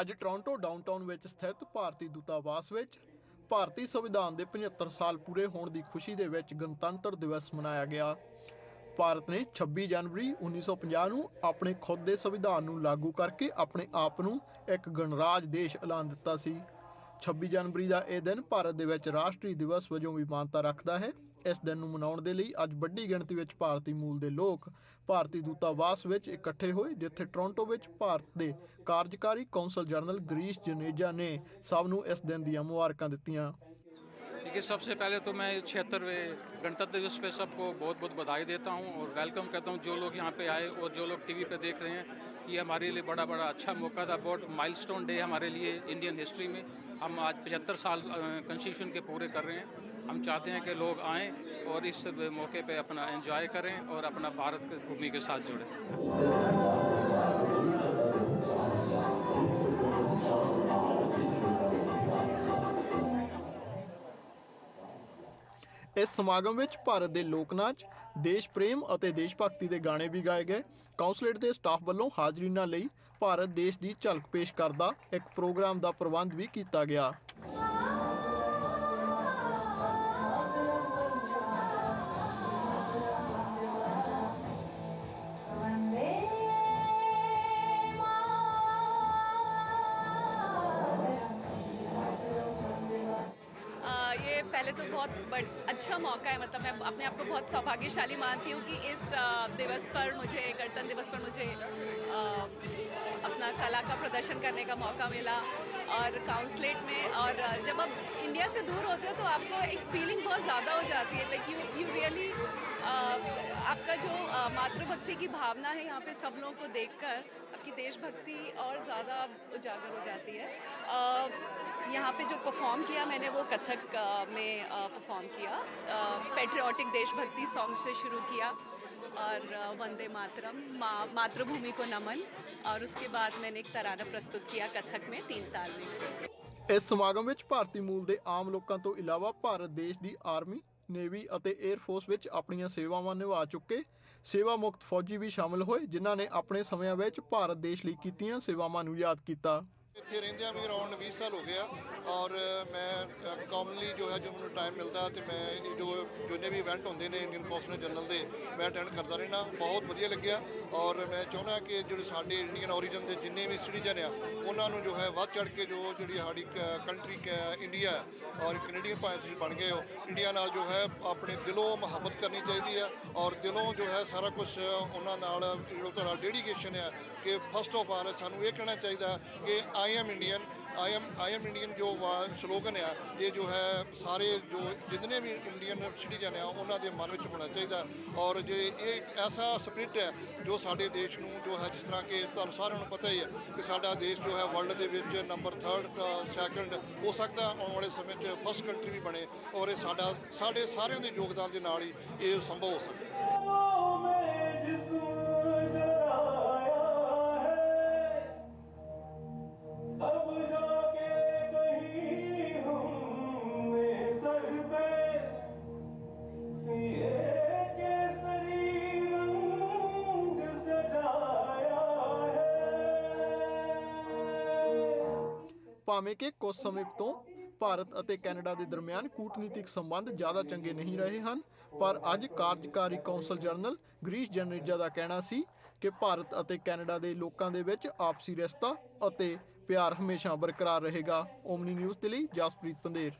ਅੱਜ Toronto downtown ਵਿੱਚ ਸਥਿਤ ਭਾਰਤੀ ਦੂਤਾਵਾਸ ਵਿੱਚ ਭਾਰਤੀ ਸੰਵਿਧਾਨ ਦੇ 75 ਸਾਲ ਪੂਰੇ ਹੋਣ ਦੀ ਖੁਸ਼ੀ ਦੇ ਵਿੱਚ ਗਣਤੰਤਰ ਦਿਵਸ ਮਨਾਇਆ ਗਿਆ। ਭਾਰਤ ਨੇ 26 ਜਨਵਰੀ 1950 ਨੂੰ ਆਪਣੇ ਖੁਦ ਦੇ ਸੰਵਿਧਾਨ ਨੂੰ ਲਾਗੂ ਕਰਕੇ ਆਪਣੇ ਆਪ ਨੂੰ ਇੱਕ ਗਣਰਾਜ ਦੇਸ਼ ਐਲਾਨ ਦਿੱਤਾ ਸੀ। 26 ਜਨਵਰੀ ਦਾ ਇਹ ਦਿਨ ਭਾਰਤ ਦੇ ਵਿੱਚ ਰਾਸ਼ਟਰੀ ਦਿਵਸ ਵਜੋਂ ਵੀ ਮਾਨਤਾ ਰੱਖਦਾ ਹੈ। ਇਸ ਦਿਨ ਨੂੰ ਮਨਾਉਣ ਦੇ ਲਈ ਅੱਜ ਵੱਡੀ ਗਿਣਤੀ ਵਿੱਚ ਭਾਰਤੀ ਮੂਲ ਦੇ ਲੋਕ ਭਾਰਤੀ ਦੂਤਾਵਾਸ ਵਿੱਚ ਇਕੱਠੇ ਹੋਏ ਜਿੱਥੇ ਟੋਰਾਂਟੋ ਵਿੱਚ ਭਾਰਤ ਦੇ ਕਾਰਜਕਾਰੀ ਕੌਂਸਲ ਜਨਰਲ ਗਰੀਸ਼ ਜਨੇਜਾ ਨੇ ਸਭ ਨੂੰ ਇਸ ਦਿਨ ਦੀਆਂ ਮੁਬਾਰਕਾਂ ਦਿੱਤੀਆਂ देखिए सबसे पहले तो मैं छिहत्तरवें गणतंत्र दिवस पे सबको बहुत बहुत बधाई देता हूँ और वेलकम करता हूँ जो लोग यहाँ पे आए और जो लोग टीवी पे देख रहे हैं ये हमारे लिए बड़ा बड़ा अच्छा मौका था बहुत माइलस्टोन डे हमारे लिए इंडियन हिस्ट्री में हम आज पचहत्तर साल कॉन्स्टिट्यूशन के पूरे कर रहे हैं हम चाहते हैं कि लोग आएँ और इस मौके पे अपना एंजॉय करें और अपना भारत की भूमि के साथ जुड़ें ਇਸ ਸਮਾਗਮ ਵਿੱਚ ਭਾਰਤ ਦੇ ਲੋਕ ਨਾਚ ਦੇਸ਼ ਪ੍ਰੇਮ ਅਤੇ ਦੇਸ਼ ਭਗਤੀ ਦੇ ਗਾਣੇ ਵੀ ਗਾਏ ਗਏ ਕਾਉਂਸਲੇਟ ਦੇ ਸਟਾਫ ਵੱਲੋਂ ਹਾਜ਼ਰੀਨਾਂ ਲਈ ਭਾਰਤ ਦੇਸ਼ ਦੀ ਝਲਕ ਪੇਸ਼ ਕਰਦਾ ਇੱਕ ਪ੍ਰੋਗਰਾਮ ਦਾ ਪ੍ਰਬੰਧ ਵੀ ਕੀਤਾ ਗਿਆ पहले तो बहुत बड़ अच्छा मौका है मतलब मैं अपने आप को बहुत सौभाग्यशाली मानती हूँ कि इस दिवस पर मुझे गणतंत्र दिवस पर मुझे अपना कला का प्रदर्शन करने का मौका मिला और काउंसलेट में और जब आप इंडिया से दूर होते हो तो आपको एक फीलिंग बहुत ज़्यादा हो जाती है लाइक यू यू रियली आपका जो मातृभक्ति की भावना है यहाँ पे सब लोगों को देखकर आपकी देशभक्ति और ज़्यादा उजागर हो जाती है। आ, यहाँ पे जो परफॉर्म किया मैंने वो कथक में परफॉर्म किया। पेट्रियाटिक देशभक्ति सॉन्ग से शुरू किया और वंदे मातरम, माँ, मातृभूमि को नमन और उसके बाद मैंने एक तराना प्रस्तुत किया कथक में, तीन ताल में। ਇਸ ਸਮਾਗਮ ਵਿੱਚ ਭਾਰਤੀ ਮੂਲ ਦੇ ਆਮ ਲੋਕਾਂ ਤੋਂ ਇਲਾਵਾ ਭਾਰਤ ਦੇਸ਼ ਦੀ ਆਰਮੀ ਨੇਵੀ ਅਤੇ 에ਅਰ ਫੋਰਸ ਵਿੱਚ ਆਪਣੀਆਂ ਸੇਵਾਵਾਂ ਨਿਭਾ ਚੁੱਕੇ ਸੇਵਾ ਮੁਕਤ ਫੌਜੀ ਵੀ ਸ਼ਾਮਲ ਹੋਏ ਜਿਨ੍ਹਾਂ ਨੇ ਆਪਣੇ ਸਮਿਆਂ ਵਿੱਚ ਭਾਰਤ ਦੇਸ਼ ਲਈ ਕੀਤੀਆਂ ਸੇਵਾਵਾਂ ਨੂੰ ਯਾਦ ਕੀਤਾ ਇੱਥੇ ਰਹਿੰਦਿਆਂ ਵੀ ਅਰਾਊਂਡ 20 ਸਾਲ ਹੋ ਗਿਆ ਔਰ ਮੈਂ ਕਾਮਨਲੀ ਜੋ ਹੈ ਜੋ ਮੈਨੂੰ ਟਾਈਮ ਮਿਲਦਾ ਤੇ ਮੈਂ ਇਹ ਜੋ, ਜਿੰਨੇ ਵੀ ਇਵੈਂਟ ਹੁੰਦੇ ਨੇ ਇੰਡੀਅਨ ਕੌਂਸਲ ਜਨਰਲ ਦੇ, ਮੈਂ ਅਟੈਂਡ ਕਰਦਾ ਰਹਿਣਾ ਬਹੁਤ ਵਧੀਆ ਲੱਗਿਆ ਔਰ ਮੈਂ ਚਾਹੁੰਦਾ ਕਿ ਜਿਹੜੇ ਸਾਡੇ ਇੰਡੀਅਨ origin ਦੇ ਜਿੰਨੇ ਵੀ ਸਿਟੀਜ਼ਨ ਆ, ਉਹਨਾਂ ਨੂੰ ਜੋ ਹੈ, ਵੱਧ ਚੜ ਕੇ ਜੋ ਜਿਹੜੀ ਸਾਡੀ ਕੰਟਰੀ ਇੰਡੀਆ ਔਰ ਕੈਨੇਡੀਅਨ ਭਾਵੇਂ ਤੁਸੀਂ ਬਣ ਗਏ ਹੋ ਇੰਡੀਆ ਨਾਲ ਜੋ ਹੈ, ਆਪਣੇ ਦਿਲੋਂ ਮੁਹੱਬਤ ਕਰਨੀ ਚਾਹੀਦੀ ਹੈ ਔਰ ਦਿਲੋਂ ਜੋ ਹੈ, ਸਾਰਾ ਕੁਝ ਉਹਨਾਂ ਨਾਲ, ਜਿਹੜਾ ਤੁਹਾਡਾ ਡੈਡੀਕੇਸ਼ਨ ਹੈ ਕਿ ਫਸਟ ਆਫ ਆਲ ਸਾਨੂੰ ਇਹ ਕਹਿਣਾ ਚਾਹੀਦਾ ਕਿ I am Indian I am I am Indian ਜੋ ਸਲੋਗਨ ਆ, ਇਹ ਜੋ ਹੈ ਸਾਰੇ ਜੋ ਜਿੰਨੇ ਵੀ ਇੰਡੀਅਨ ਸਿਟੀਜ਼ਨ ਆ, ਉਹਨਾਂ ਦੇ ਮਨ ਵਿੱਚ ਹੋਣਾ ਚਾਹੀਦਾ। ਔਰ ਜੇ ਇਹ ਇੱਕ ਐਸਾ ਸਪਿਰਿਟ ਹੈ ਜੋ ਸਾਡੇ ਦੇਸ਼ ਨੂੰ ਜੋ ਹੈ ਜਿਸ ਤਰ੍ਹਾਂ ਕਿ ਤੁਹਾਨੂੰ ਸਾਰਿਆਂ ਨੂੰ ਪਤਾ ਹੀ ਹੈ ਕਿ ਸਾਡਾ ਦੇਸ਼ ਜੋ ਹੈ ਵਰਲਡ ਦੇ ਵਿੱਚ ਨੰਬਰ 3rd ਸੈਕੰਡ ਹੋ ਸਕਦਾ, ਆਉਣ ਵਾਲੇ ਸਮੇਂ 'ਚ ਫਸਟ ਕੰਟਰੀ ਵੀ ਬਣੇ ਔਰ ਇਹ ਸਾਡਾ, ਸਾਡੇ ਸਾਰਿਆਂ ਦੇ ਯੋਗਦਾਨ ਦੇ ਨਾਲ ਹੀ ਇਹ ਸੰਭਵ ਹੋ ਸਕਦਾ। ਭਾਵੇਂ ਕਿ ਕੁਝ ਸਮੇਂ ਤੋਂ ਭਾਰਤ ਅਤੇ ਕੈਨੇਡਾ ਦੇ ਦਰਮਿਆਨ ਕੂਟਨੀਤਿਕ ਸੰਬੰਧ ਜ਼ਿਆਦਾ ਚੰਗੇ ਨਹੀਂ ਰਹੇ ਹਨ, ਪਰ ਅੱਜ ਕਾਰਜਕਾਰੀ ਕੌਂਸਲ ਜਨਰਲ ਗ੍ਰੀਸ਼ ਜਨਰੇਜਾ ਦਾ ਕਹਿਣਾ ਸੀ ਕਿ ਭਾਰਤ ਅਤੇ ਕੈਨੇਡਾ ਦੇ ਲੋਕਾਂ ਦੇ ਵਿੱਚ ਆਪਸੀ ਰਿਸ਼ਤਾ ਅਤੇ ਪਿਆਰ ਹਮੇਸ਼ਾ ਬਰਕਰਾਰ ਰਹੇਗਾ। ਓਮਨੀ ਨਿਊਜ਼ ਦੇ ਲਈ ਜਸਪ੍ਰੀਤ ਪੰਦੇਰ